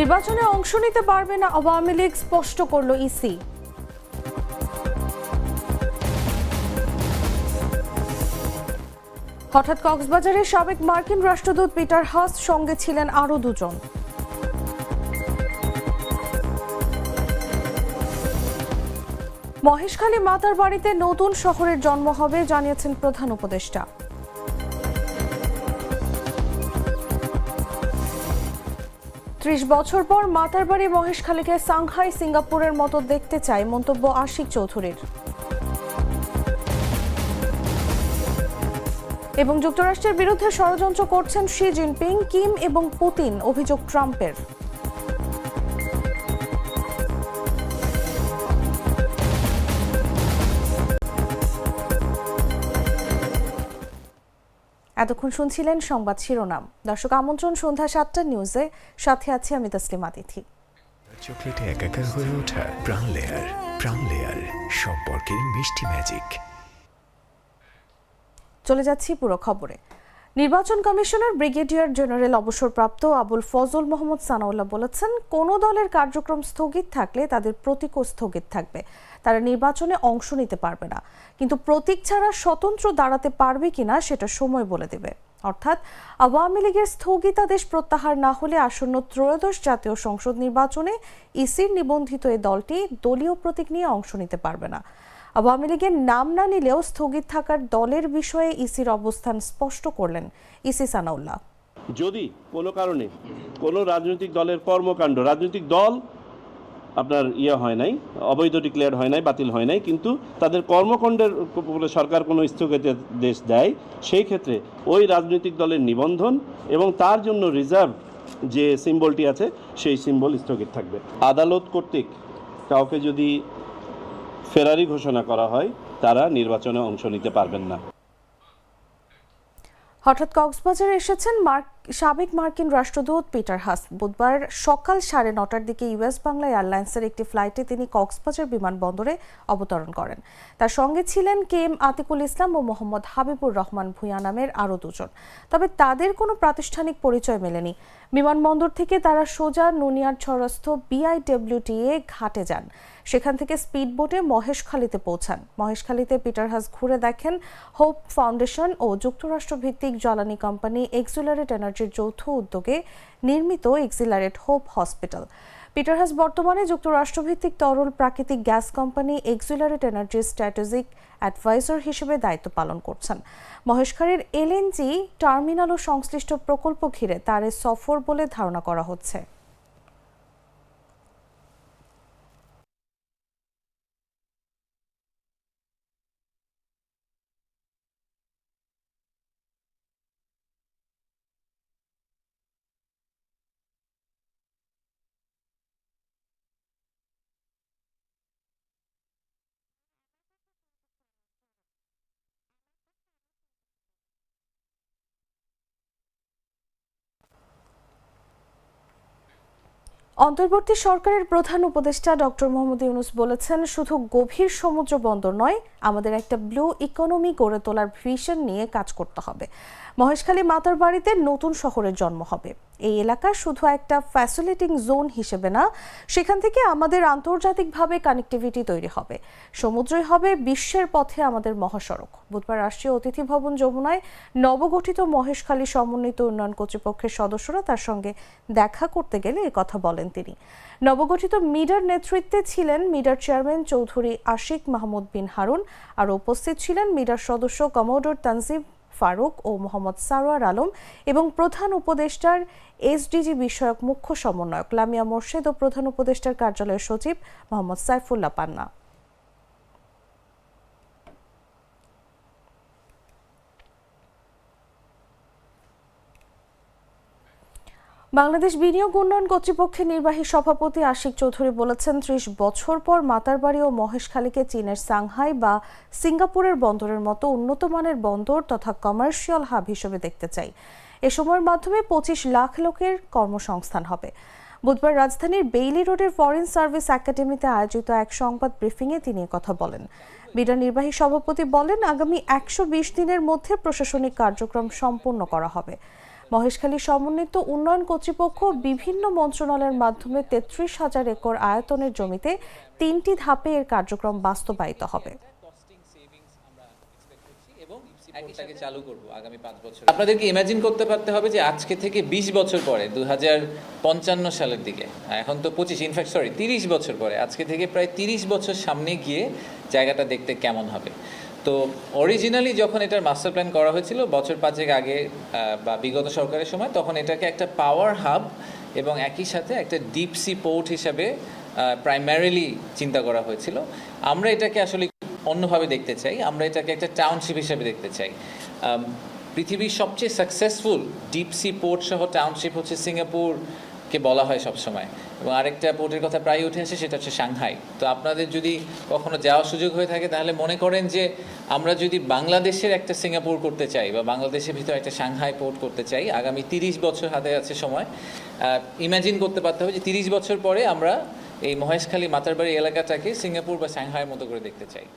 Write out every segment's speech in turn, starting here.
নির্বাচনে অংশ নিতে পারবে না আওয়ামী লীগ, স্পষ্ট করল ইসি। হঠাৎ কক্সবাজারের সাবেক মার্কিন রাষ্ট্রদূত পিটার হাস সঙ্গে ছিলেন আরও দুজন। মহেশখালী মাতার বাড়িতে নতুন শহরের জন্ম হবে, জানিয়েছেন প্রধান উপদেষ্টা। ত্রিশ বছর পর মাতার বাড়ি মহেশখালীকে সাংহাই সিঙ্গাপুরের মতো দেখতে চায় মন্তব্য আশিক চৌধুরীর। এবং যুক্তরাষ্ট্রের বিরুদ্ধে ষড়যন্ত্র করছেন শি জিনপিং, কিম এবং পুতিন, অভিযোগ ট্রাম্পের। এতক্ষণ শুনছিলেন সংবাদ শিরোনাম। দর্শক আমন্ত্রণ সন্ধ্যা সাতটা নিউজে। সাথে আছি আমি তসলিমা তিথি চকলেটে একাকার হয়ে ওঠা প্রাণ লেয়ার প্রাণ লেয়ার সম্পর্কের মিষ্টি ম্যাজিক। চলে যাচ্ছি পুরো খবরে। নির্বাচন কমিশনার ব্রিগেডিয়ার জেনারেল অবসরপ্রাপ্ত আবুল ফজল মোহাম্মদ সানাউল্লাহ বলেছেন কোন দলের কার্যক্রম স্থগিত থাকলে তাদের প্রতীকও স্থগিত থাকবে। তারা নির্বাচনে অংশ নিতে পারবে না। কিন্তু প্রতীক ছাড়া স্বতন্ত্র দাঁড়াতে পারবে কিনা সেটা সময় বলে দেবে। অর্থাৎ আওয়ামী লীগের স্থগিতাদেশ প্রত্যাহার না হলে আসন্ন ত্রয়োদশ জাতীয় সংসদ নির্বাচনে ইসির নিবন্ধিত এই দলটি দলীয় প্রতীক নিয়ে অংশ নিতে পারবে না। আওয়ামী লীগের নাম না নিলেও স্থগিত থাকার দলের বিষয়ে ইসির অবস্থান স্পষ্ট করলেন ইসি সানাউল্লাহ। যদি কোনো কারণে কোনো রাজনৈতিক দলের কর্মকাণ্ড, রাজনৈতিক দল আপনার ইয়ে হয় নাই, অবৈধ ডিক্লেয়ার হয় নাই, বাতিল হয় নাই, কিন্তু তাদের কর্মকাণ্ডের সরকার কোনো স্থগিতাদেশ দেয়, সেই ক্ষেত্রে ওই রাজনৈতিক দলের নিবন্ধন এবং তার জন্য রিজার্ভ যে সিম্বলটি আছে, সেই সিম্বল স্থগিত থাকবে। আদালত কর্তৃক কাউকে যদি ফেরারি ঘোষণা করা হয়, তারা নির্বাচনে অংশ নিতে পারবেন না। হঠাৎ কক্সবাজারে এসেছেন মার্ক সাবেক মার্কিন রাষ্ট্রদূত পিটার হাস, বুধবার সকাল সাড়ে নটার দিকে ইউএস বাংলা এয়ারলাইন্সের একটি ফ্লাইটে তিনি কক্সবাজার বিমানবন্দরে অবতরণ করেন। তার সঙ্গে ছিলেন কে এম আতিকুল ইসলাম ও মোহাম্মদ হাবিবুর রহমান ভূঁইয়া নামের আরও দুজন। তবে তাদের কোনো প্রাতিষ্ঠানিক পরিচয় মেলেনি। বিমানবন্দর থেকে তারা সোজা নুনিয়ার ছড়স্থ বিআইডব্লিউটিএ ঘাটে যান। সেখান থেকে স্পিডবোটে মহেশখালীতে পৌঁছান। মহেশখালীতে পিটার হাস ঘুরে দেখেন হোপ ফাউন্ডেশন ও যুক্তরাষ্ট্র ভিত্তিক জ্বালানি কোম্পানি এক্সিলারেট এনার্জির যৌথ উদ্যোগে নির্মিত Excelerate Hope hospital. Peter Haas বর্তমানে যুক্তরাষ্ট্রভিত্তিক তরল প্রাকৃতিক গ্যাস কোম্পানি এক্সিলারেট এনার্জির স্ট্র্যাটেজিক অ্যাডভাইজার হিসেবে দায়িত্ব পালন করছেন। মহেশখালীর এলএনজি টার্মিনাল ও সংশ্লিষ্ট প্রকল্প ঘিরে তার সফর বলে ধারণা করা হচ্ছে। অন্তর্বর্তী সরকারের প্রধান উপদেষ্টা ডক্টর মোহাম্মদ ইউনুস বলেছেন, শুধু গভীর সমুদ্র বন্দর নয়, আমাদের একটা ব্লু ইকোনমি গড়ে তোলার ভিশন নিয়ে কাজ করতে হবে। মহেশখালী মাতার বাড়িতে নতুন শহরের জন্ম হবে। এই এলাকা শুধু একটা ফ্যাসিলিটিং জোন হিসেবে না, সেখান থেকে আমাদের আন্তর্জাতিকভাবে কানেক্টিভিটি তৈরি হবে। সমুদ্রই হবে বিশ্বের পথে আমাদের মহাসড়ক। বুধবার রাষ্ট্রীয় অতিথি ভবন যমুনায় নবগঠিত মহেশখালী সমন্বিত উন্নয়ন কর্তৃপক্ষের সদস্যরা তার সঙ্গে দেখা করতে গেলে কথা বলেন তিনি। নবগঠিত মিডার নেতৃত্বে ছিলেন মিডার চেয়ারম্যান চৌধুরী আশিক মাহমুদ বিন হারুন আর উপস্থিত ছিলেন মিডার সদস্য কমোডর তানজিব ফারুক ও মোহাম্মদ সারোয়ার আলম এবং প্রধান উপদেষ্টার এসডিজি বিষয়ক মুখ্য সমন্বয়ক লামিয়া মোর্শেদ ও প্রধান উপদেষ্টার কার্যালয়ের সচিব মোহাম্মদ সাইফুল্লাহ পান্না। বাংলাদেশ বিনিয়োগ উন্নয়ন কর্তৃপক্ষের নির্বাহী সভাপতি আশিক চৌধুরী বলেছেন, ত্রিশ বছর পর মাতারবাড়ি ও মহেশখালীকে চীনের সাংহাই বা সিঙ্গাপুরের বন্দরের মতো উন্নত মানের বন্দর তথা কমার্শিয়াল হাব হিসেবে দেখতে চাই। এ সময়ের মাধ্যমে পঁচিশ লাখ লোকের কর্মসংস্থান হবে। বুধবার রাজধানীর বেইলি রোডের ফরেন সার্ভিস একাডেমিতে আয়োজিত এক সংবাদ ব্রিফিংয়ে তিনি কথা বলেন। বিডা নির্বাহী সভাপতি বলেন, আগামী একশো বিশ দিনের মধ্যে প্রশাসনিক কার্যক্রম সম্পূর্ণ করা হবে। মহেশখালী সমন্বিত উন্নয়ন কর্তৃপক্ষ বিভিন্ন মন্ত্রণালয়ের মাধ্যমে তেত্রিশ হাজার একর আয়তনের জমিতে তিনটি ধাপে এর কার্যক্রম বাস্তবায়িত হবে। চালু আগামী বছর। আপনাদেরকে ইমাজিন করতে পারতে হবে যে আজকে থেকে বিশ বছর পরে দু হাজার পঞ্চান্ন সালের দিকে এখন তো পঁচিশ ইনফ্যাক্ট সরি তিরিশ বছর পরে, আজকে থেকে প্রায় তিরিশ বছর সামনে গিয়ে জায়গাটা দেখতে কেমন হবে। তো অরিজিনালি যখন এটার মাস্টার প্ল্যান করা হয়েছিল, বছর পাঁচেক আগে বা বিগত সরকারের সময়, তখন এটাকে একটা পাওয়ার হাব এবং একই সাথে একটা ডিপ সি পোর্ট হিসাবে প্রাইমারিলি চিন্তা করা হয়েছিল। আমরা এটাকে আসলে অন্যভাবে দেখতে চাই। আমরা এটাকে একটা টাউনশিপ হিসাবে দেখতে চাই। পৃথিবীর সবচেয়ে সাকসেসফুল ডিপ সি পোর্ট সহ টাউনশিপ হচ্ছে সিঙ্গাপুরকে বলা হয় সবসময় এবং আরেকটা পোর্টের কথা প্রায় উঠে আসে, সেটা হচ্ছে সাংহাই। তো আপনাদের যদি কখনো যাওয়ার সুযোগ হয়ে থাকে, তাহলে মনে করেন যে আমরা যদি বাংলাদেশের একটা সিঙ্গাপুর করতে চাই, বা বাংলাদেশের ভিতরে একটা সাংহাই পোর্ট করতে চাই, আগামী তিরিশ বছর হাতে আছে সময় ইমাজিন করতে পারতে হবে যে তিরিশ বছর পরে আমরা এই মহেশখালী মাতারবাড়ি এলাকাটাকে সিঙ্গাপুর বা সাংহাইয়ের মতো করে দেখতে চাই।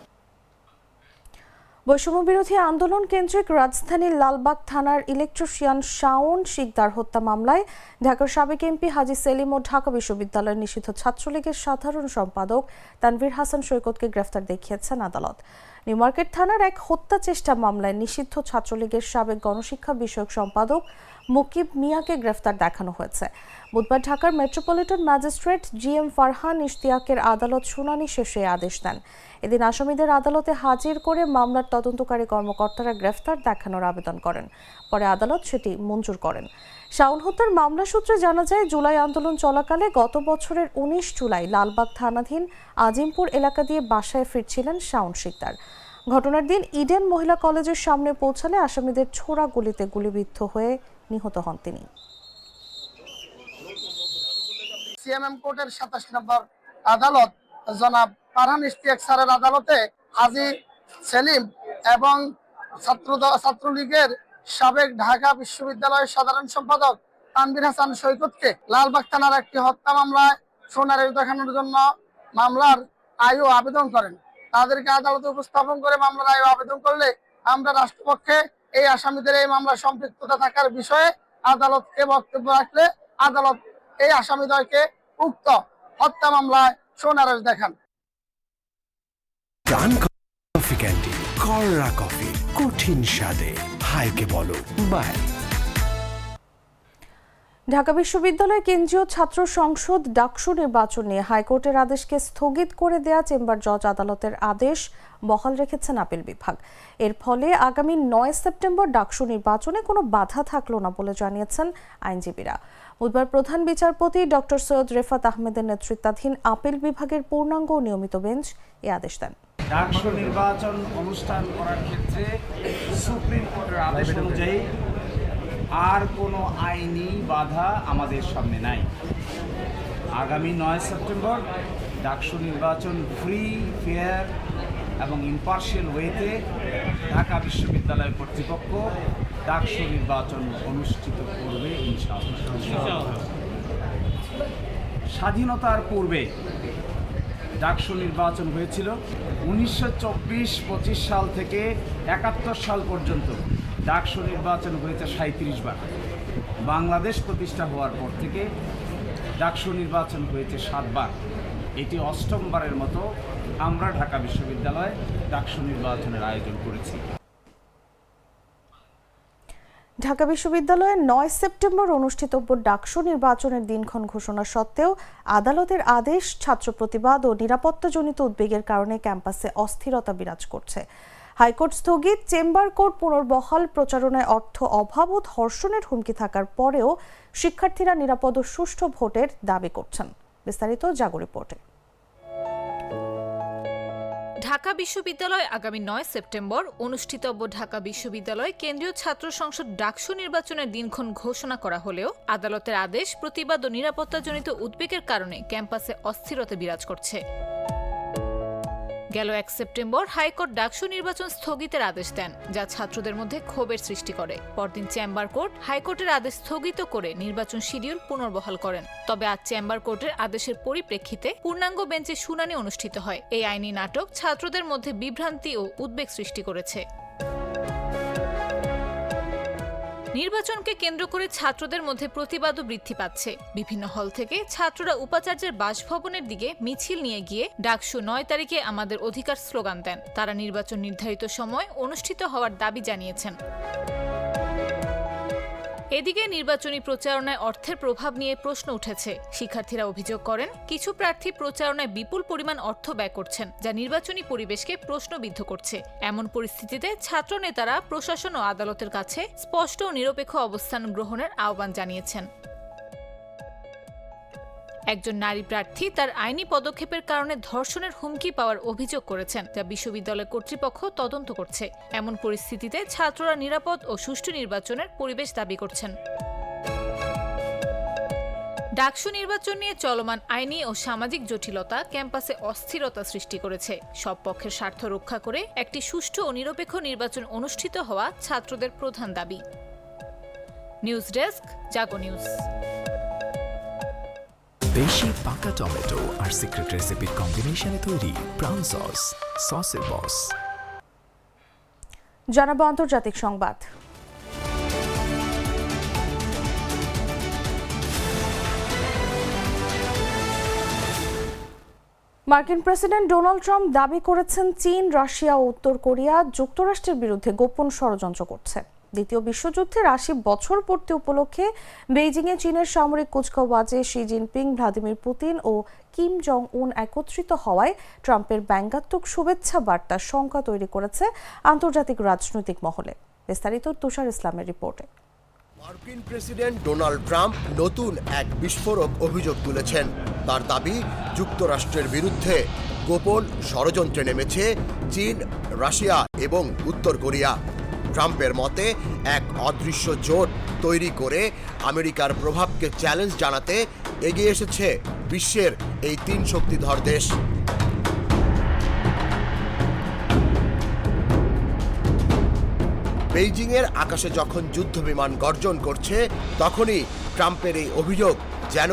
বৈষম্য বিরোধী আন্দোলন কেন্দ্রিক রাজধানীর লালবাগ থানার ইলেকট্রিশিয়ান শাওন শিকদার হত্যা মামলায় ঢাকার সাবেক এমপি হাজি সেলিম ও ঢাকা বিশ্ববিদ্যালয়ের নিষিদ্ধ ছাত্রলীগের সাধারণ সম্পাদক তানভীর হাসান সৈকতকে গ্রেফতার দেখিয়েছেন আদালত। নিউমার্কেট থানার এক হত্যা চেষ্টা মামলায় নিষিদ্ধ ছাত্রলীগের সাবেক গণশিক্ষা বিষয়ক সম্পাদক মুকিব মিয়াকে গ্রেফতার দেখানো হয়েছে। বুধবার ঢাকার metropolitan magistrate G M Farhan ইশতিয়াকের আদালত শুনানি শেষে আদেশ দেন। এদিন আসামিদের আদালতে হাজির করে মামলার তদন্তকারী কর্মকর্তারা গ্রেফতার দেখানোর আবেদন করেন। পরে আদালত সেটি মঞ্জুর করেন। শাওন হত্যার মামলা সূত্রে জানা যায়, জুলাই আন্দোলন চলাকালে গত বছরের উনিশ জুলাই লালবাগ থানাধীন আজিমপুর এলাকা দিয়ে বাসায় ফিরছিলেন শাওন শিকদার। ঘটনার দিন ইডেন মহিলা কলেজের সামনে পৌঁছালে আসামিদের ছোড়া গুলিতে গুলিবিদ্ধ হয়ে নিহত হন তিনি। সিএমএম কোর্টের সাতাশ নম্বর আদালত জনাব ফারহান ইশতিয়াক স্যারের আদালতে হাজি সেলিম এবং ছাত্র ছাত্রলীগের সাবেক ঢাকা বিশ্ববিদ্যালয়ের সাধারণ সম্পাদক তানবির হাসান সৈকতকে লালবাগ থানার একটি হত্যা মামলায় সোনারে দেখানোর জন্য মামলার আয়ু আবেদন করেন। তাদেরকে আদালতে উপস্থাপন করে মামলার আয়ু আবেদন করলে আমরা রাষ্ট্রপক্ষে এই আসামিদের এই মামলা সম্পৃক্ততা থাকার বিষয়ে আদালতকে বক্তব্য রাখলে আদালত এই আসামিদ্বয়কে উক্ত হত্যা মামলায় সোনারেশ দেখান। কফি কফি, কঠিন স্বাদে। হাইকে বলো বাই। ঢাকা বিশ্ববিদ্যালয় কেন্দ্রীয় ছাত্র সংসদ ডাকসু নির্বাচন নিয়ে হাইকোর্টের আদেশকে স্থগিত করে দেয়া চেম্বার জজ আদালতের আদেশ বহাল রেখেছেন আপিল বিভাগ। এর ফলে আগামী নয় সেপ্টেম্বর ডাকসু নির্বাচনে কোনো বাধা থাকল না বলে জানিয়েছেন আইনজীবীরা। বুধবার প্রধান বিচারপতি ডক্টর সৈয়দ রেফাত আহমেদের নেতৃত্বাধীন আপিল বিভাগের পূর্ণাঙ্গ নিয়মিত বেঞ্চ এ আদেশ দেন। ডাকসু নির্বাচন অনুষ্ঠান করার ক্ষেত্রে সুপ্রিম কোর্টের আদেশ অনুযায়ী আর কোনো আইনি বাধা আমাদের সামনে নাই। আগামী নয় সেপ্টেম্বর ডাকসু নির্বাচন ফ্রি ফেয়ার এবং ইম্পার্শিয়াল ওয়েতে ঢাকা বিশ্ববিদ্যালয় কর্তৃপক্ষ ডাকসু নির্বাচন অনুষ্ঠিত করবে ইনশাআল্লাহ। স্বাধীনতার পূর্বে ডাকসু নির্বাচন হয়েছিল উনিশশো চব্বিশ, পঁচিশ সাল থেকে একাত্তর সাল পর্যন্ত ডাকসু নির্বাচন হয়েছে সাঁত্রিশ বার। বাংলাদেশ প্রতিষ্ঠা হওয়ার পর থেকে ডাকসু নির্বাচন হয়েছে সাতবার এটি অষ্টমবারের মতো আমরা ঢাকা বিশ্ববিদ্যালয়ে ডাকসু নির্বাচনের আয়োজন করেছি। ঢাকা বিশ্ববিদ্যালয়ে নয় সেপ্টেম্বর অনুষ্ঠিতব্য ডাকসু নির্বাচনের দিনক্ষণ ঘোষণা সত্ত্বেও আদালতের আদেশ, ছাত্র প্রতিবাদ ও নিরাপত্তাজনিত উদ্বেগের কারণে ক্যাম্পাসে অস্থিরতা বিরাজ করছে। হাইকোর্ট স্থগিত চেম্বার কোর্ট পুনর্বহাল প্রচারণায় অর্থ অভাব ও ধর্ষণের হুমকি থাকার পরেও শিক্ষার্থীরা নিরাপদ ও সুষ্ঠু ভোটের দাবি করছেন। বিস্তারিত জাগো রিপোর্টে। ঢাকা বিশ্ববিদ্যালয় আগামী নয় সেপ্টেম্বর অনুষ্ঠিতব্য ঢাকা বিশ্ববিদ্যালয় কেন্দ্রীয় ছাত্র সংসদ ডাকসু নির্বাচনের দিনক্ষণ ঘোষণা করা হলেও আদালতের আদেশ প্রতিবাদ ও নিরাপত্তাজনিত উদ্বেগের কারণে ক্যাম্পাসে অস্থিরতা বিরাজ করছে। গেল এক সেপ্টেম্বর হাইকোর্ট ডাকসু নির্বাচন স্থগিতের আদেশ দেন, যা ছাত্রদের মধ্যে ক্ষোভের সৃষ্টি করে। পরদিন চেম্বার কোর্ট হাইকোর্টের আদেশ স্থগিত করে নির্বাচন শিডিউল পুনর্বহাল করেন। তবে আজ চেম্বার কোর্টের আদেশের পরিপ্রেক্ষিতে পূর্ণাঙ্গ বেঞ্চে শুনানি অনুষ্ঠিত হয়। এই আইনি নাটক ছাত্রদের মধ্যে বিভ্রান্তি ও উদ্বেগ সৃষ্টি করেছে। নির্বাচনকে কেন্দ্র করে ছাত্রদের মধ্যে প্রতিবাদও বৃদ্ধি পাচ্ছে। বিভিন্ন হল থেকে ছাত্ররা উপাচার্যের বাসভবনের দিকে মিছিল নিয়ে গিয়ে ডাকসু নয় তারিখে আমাদের অধিকার স্লোগান দেন। তারা নির্বাচন নির্ধারিত সময় অনুষ্ঠিত হওয়ার দাবি জানিয়েছেন। এদিকে নির্বাচনী প্রচারণায় অর্থের প্রভাব নিয়ে প্রশ্ন উঠেছে। শিক্ষার্থীরা অভিযোগ করেন, কিছু প্রার্থী প্রচারণায় বিপুল পরিমাণ অর্থ ব্যয় করছেন, যা নির্বাচনী পরিবেশকে প্রশ্নবিদ্ধ করছে। এমন পরিস্থিতিতে ছাত্র নেতারা প্রশাসন ও আদালতের কাছে স্পষ্ট ও নিরপেক্ষ অবস্থান গ্রহণের আহ্বান জানিয়েছেন। একজন নারী প্রার্থী তার আইনি পদক্ষেপের কারণে ধর্ষণের হুমকি পাওয়ার অভিযোগ করেছেন। যা বিশ্ববিদ্যালয় কর্তৃপক্ষ তদন্ত করছে। এমন পরিস্থিতিতে ছাত্ররা নিরাপদ ও সুষ্ঠু নির্বাচনের পরিবেশ দাবি করছেন। ডাকসু নির্বাচন নিয়ে চলমান আইনি ও সামাজিক জটিলতা ক্যাম্পাসে অস্থিরতা সৃষ্টি করেছে। সব পক্ষের স্বার্থ রক্ষা করে একটি সুষ্ঠু ও নিরপেক্ষ নির্বাচন অনুষ্ঠিত হওয়া ছাত্রদের প্রধান দাবি। News desk, Jago News. দেশি পাকা টমেটো আর সিক্রেট রেসিপির কম্বিনেশনে তৈরি ব্রাউন সস সসের বস জানাব আন্তর্জাতিক সংবাদ। মার্কিন প্রেসিডেন্ট ডোনাল্ড ট্রাম্প দাবি করেছেন, চীন, রাশিয়া ও উত্তর কোরিয়া যুক্তরাষ্ট্রের বিরুদ্ধে গোপন ষড়যন্ত্র করছে। দ্বিতীয় বিশ্বযুদ্ধের আশি বছর পূর্তি উপলক্ষে বেইজিংয়ে চীনের সামরিক কুচকাওয়াজে শি জিনপিং, ভ্লাদিমির পুতিন ও কিম জং উন একত্রিত হওয়ায় ট্রাম্পের ব্যঙ্গাত্মক শুভেচ্ছা বার্তার শঙ্কা তৈরি করেছে আন্তর্জাতিক রাজনৈতিক মহলে। বিস্তারিত তুষার ইসলামের রিপোর্টে। মার্কিন প্রেসিডেন্ট ডোনাল্ড ট্রাম্প নতুন এক বিস্ফোরক অভিযোগ তুলেছেন। তার দাবি, যুক্তরাষ্ট্রের বিরুদ্ধে গোপন ষড়যন্ত্রে নেমেছে চীন, রাশিয়া এবং উত্তর কোরিয়া। ট্রাম্পের মতে, এক অদৃশ্য জোট তৈরি করে আমেরিকার প্রভাবকে চ্যালেঞ্জ জানাতে এগিয়ে এসেছে বিশ্বের এই তিন শক্তিধর দেশ। বেইজিংয়ের আকাশে যখন যুদ্ধ বিমান গর্জন করছে, তখনই ট্রাম্পের এই অভিযোগ যেন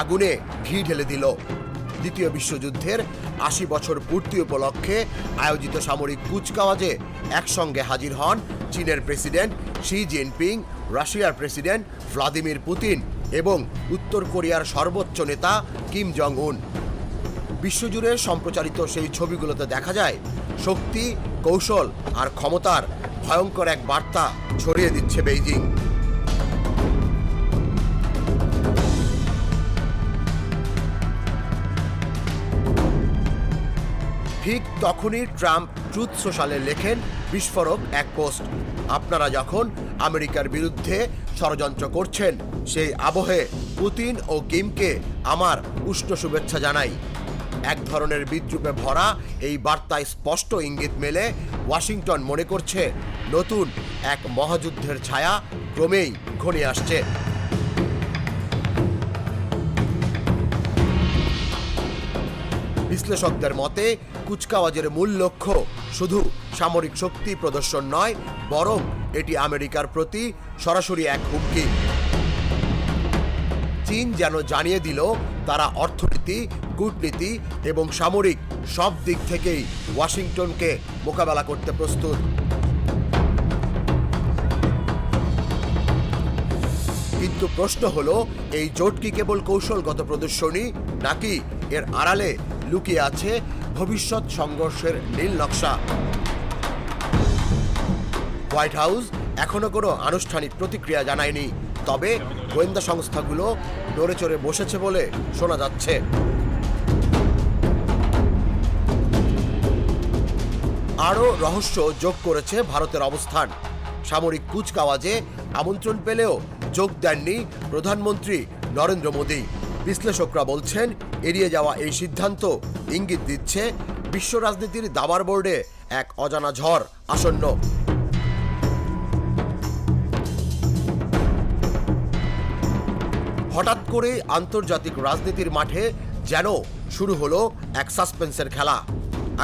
আগুনে ঘি ঢেলে দিল। দ্বিতীয় বিশ্বযুদ্ধের আশি বছর পূর্তি উপলক্ষে আয়োজিত সামরিক কুচকাওয়াজে একসঙ্গে হাজির হন চীনের প্রেসিডেন্ট শি জিনপিং, রাশিয়ার প্রেসিডেন্ট ভ্লাদিমির পুতিন এবং উত্তর কোরিয়ার সর্বোচ্চ নেতা কিম জং উন বিশ্বজুড়ে সম্প্রচারিত সেই ছবিগুলোতে দেখা যায়, শক্তি, কৌশল আর ক্ষমতার ভয়ঙ্কর এক বার্তা ছড়িয়ে দিচ্ছে বেইজিং। ঠিক তখনই ট্রাম্প ট্রুথ সোশ্যালে লেখেন, বিস্ফোরক এক পোস্ট। আপনারা যখন আমেরিকার বিরুদ্ধে ষড়যন্ত্র করছেন, সেই আবহে পুতিন ও কিমকে আমার উষ্ণ শুভেচ্ছা জানাই। এক ধরনের বিদ্রুপে ভরা এই বার্তায় স্পষ্ট ইঙ্গিত মেলে ওয়াশিংটন মনে করছে, নতুন এক মহাযুদ্ধের ছায়া ক্রমেই ঘনিয়ে আসছে। বিশ্লেষকদের মতে, কুচকাওয়াজের মূল লক্ষ্য শুধু সামরিক শক্তি প্রদর্শন নয়, বরং এটি আমেরিকার প্রতি সরাসরি এক হুমকি। চীন যেন জানিয়ে দিল, তারা অর্থনীতি, কূটনীতি এবং সামরিক সব দিক থেকেই ওয়াশিংটনকে মোকাবেলা করতে প্রস্তুত। কিন্তু প্রশ্ন হলো, এই জোট কি কেবল কৌশলগত প্রদর্শনী নাকি এর আড়ালে লুকিয়ে আছে ভবিষ্যৎ সংঘর্ষের নীল নকশা। হোয়াইট হাউস এখনও কোনো আনুষ্ঠানিক প্রতিক্রিয়া জানায়নি, তবে গোয়েন্দা সংস্থাগুলো নড়ে চড়ে বসেছে বলে শোনা যাচ্ছে। আরও রহস্য যোগ করেছে ভারতের অবস্থান। সামরিক কুচকাওয়াজে আমন্ত্রণ পেলেও যোগ দেননি প্রধানমন্ত্রী নরেন্দ্র মোদী। বিশ্লেষকরা বলছেন এড়িয়ে যাওয়া এই সিদ্ধান্ত। ইঙ্গিত দিচ্ছে বিশ্ব রাজনীতির দাবার বোর্ডে এক অজানা ঝড় আসন্ন। হঠাৎ করে আন্তর্জাতিক রাজনীতির মাঠে যেন শুরু হলো এক সাসপেন্সের খেলা।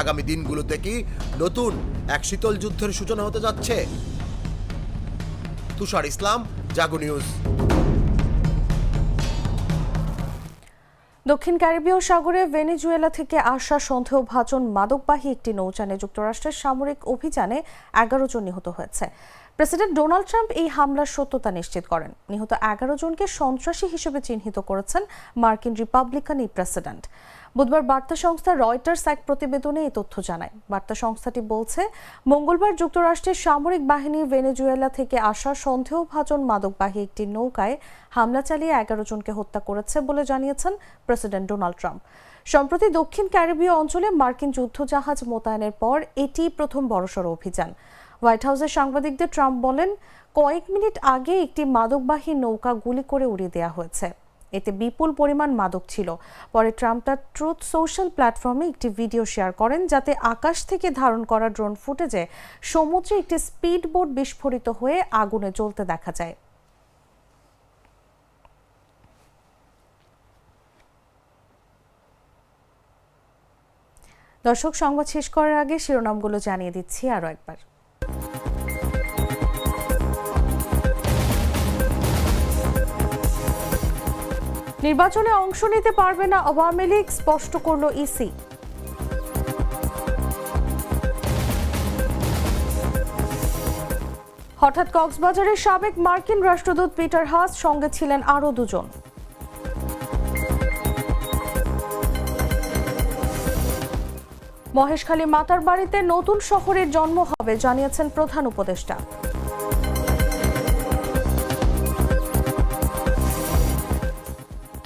আগামী দিনগুলোতে কি নতুন এক শীতল যুদ্ধের সূচনা হতে যাচ্ছে? তুষার ইসলাম, জাগো নিউজ। দক্ষিণ ক্যারিবীয় সাগরে ভেনেজুয়েলা থেকে আসা সন্দেহভাজন মাদকবাহী একটি নৌচানে যুক্তরাষ্ট্রের সামরিক অভিযানে এগারো জন নিহত হয়েছে। প্রেসিডেন্ট ডোনাল্ড ট্রাম্প এই হামলার সত্যতা নিশ্চিত করেন। নিহত এগারো জনকে সন্ত্রাসী হিসেবে চিহ্নিত করেছেন মার্কিন রিপাবলিকান এই প্রেসিডেন্ট। বুধবার বার্তা সংস্থা রয়টার্স এক প্রতিবেদনে এই তথ্য জানায়। বার্তা সংস্থাটি বলছে, মঙ্গলবার যুক্তরাষ্ট্রের সামরিক বাহিনী ভেনেজুয়েলা থেকে আসা সন্দেহভাজন মাদকবাহী একটি নৌকায় হামলা চালিয়ে এগারো জনকে হত্যা করেছে বলে জানিয়েছেন প্রেসিডেন্ট ডোনাল্ড ট্রাম্প। সম্প্রতি দক্ষিণ ক্যারিবীয় অঞ্চলে মার্কিন যুদ্ধজাহাজ মোতায়েনের পর এটি প্রথম বড়সড় অভিযান। হোয়াইট হাউসের সাংবাদিকদের ট্রাম্প বলেন, কয়েক মিনিট আগে একটি মাদকবাহী নৌকা গুলি করে উড়িয়ে দেওয়া হয়েছে। এতে বিপুল পরিমাণ মাদক ছিল। পরে ট্রাম্প তার ট্রুথ সোশ্যাল প্ল্যাটফর্মে একটি ভিডিও শেয়ার করেন যাতে আকাশ থেকে ধারণ করা ড্রোন ফুটেজে সমুদ্রে একটি স্পিড বোট বিস্ফোরিত হয়ে আগুনে জ্বলতে দেখা যায়। দর্শক, সংবাদ শেষ করার আগে শিরোনামগুলো জানিয়ে দিচ্ছি আরও একবার। নির্বাচনে অংশ নিতে পারবে না আওয়ামী লীগ, স্পষ্ট করল ইসি। হঠাৎ কক্সবাজারের সাবেক মার্কিন রাষ্ট্রদূত পিটার হাস সঙ্গে ছিলেন আরও দুজন। মহেশখালী মাতার বাড়িতে নতুন শহরের জন্ম হবে, জানিয়েছেন প্রধান উপদেষ্টা।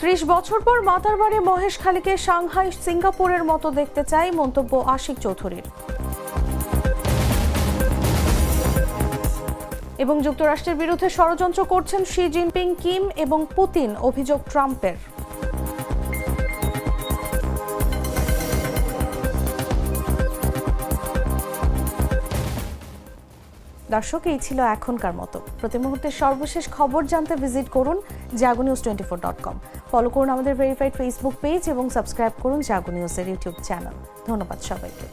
ত্রিশ বছর পর মাতার বাড়ি মহেশখালীকে সাংহাই সিঙ্গাপুরের মতো দেখতে চাই মন্তব্য আশিক চৌধুরীর। এবং যুক্তরাষ্ট্রের বিরুদ্ধে ষড়যন্ত্র করছেন শি জিনপিং, কিম এবং পুতিন অভিযোগ ট্রাম্পের। দর্শক, এই ছিল এখনকার মতো। প্রতি মুহূর্তের সর্বশেষ খবর জানতে ভিজিট করুন Jago News twenty four dot com. Follow করুন আমাদের ভেরিফাইড ফেসবুক পেজ এবং সাবস্ক্রাইব করুন জাগো নিউজের ইউটিউব চ্যানেল ধন্যবাদ সবাইকে।